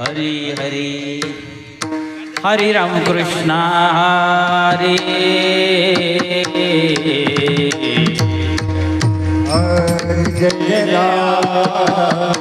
हरी हरी हरी राम कृष्ण हरी જય રામ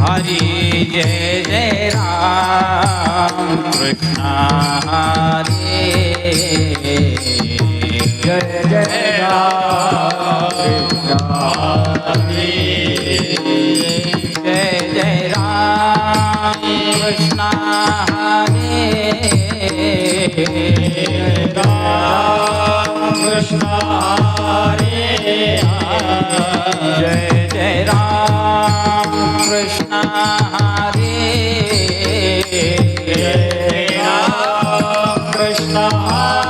હરી જય જય રામ કૃષ્ણ જય જય રામ જય જય રામ કૃષ્ણ હરે जय जय राम कृष्ण हरे कृष्ण जय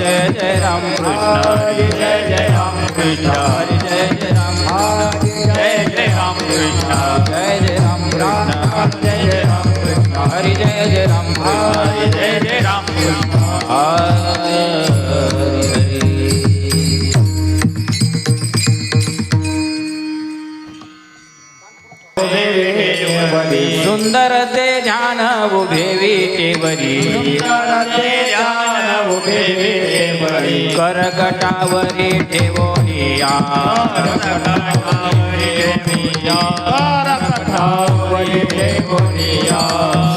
जय जय राम कृष्ण। जय जय राम कृष्ण। हरि जय जय राम जय जय राम कृष्ण। जय जय राम कृष्ण। जय जय राम कृष्ण। हरि जय जय राम हरि जय जय राम कृष्ण। हरि हरि सुंदर ते ध्यान उभे करकटावरी ठेवोनिया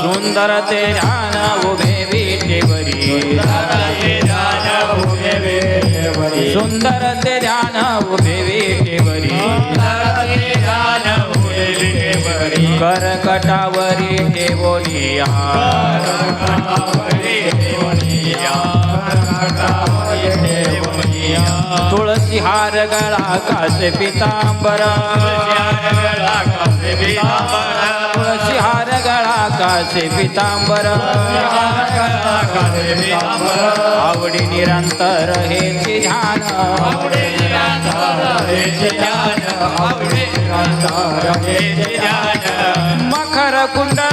सुंदर ते ध्यान उभे विटेवरी सुंदर ते ध्यान उभे विटेवरी करकटावरी तुळसी गळा कासे पितांबर। तुळसी हार गळा आवडी निरंतर हेचे ध्यान मखर कुंडल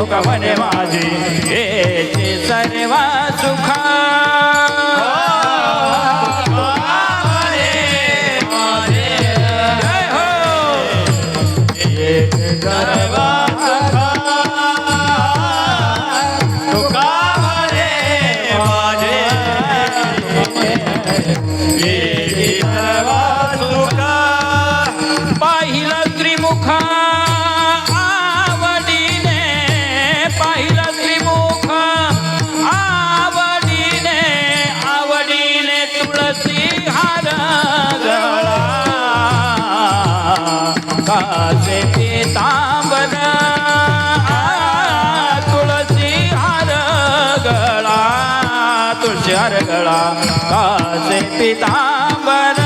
सुख म्हणे माझे. हे सर्व सुखा कासे तांबन तुळसी हर गळा तुळशी हार गळा कासे पितांबन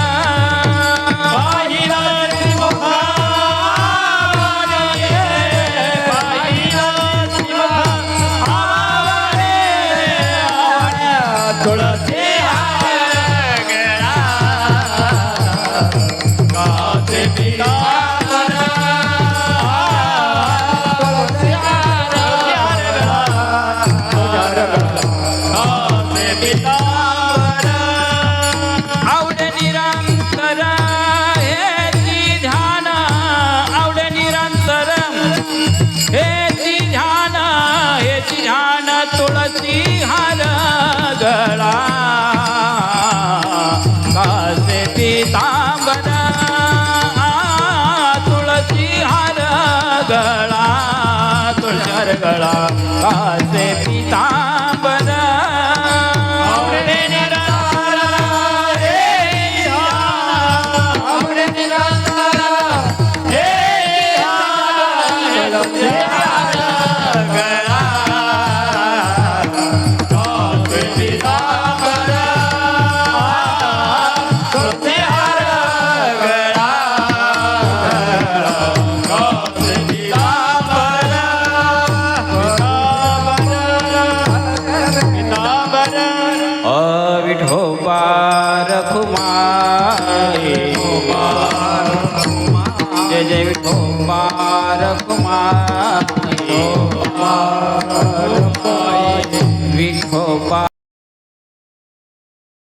गळा. કુમાર જય જય ઠોમાર કુમાર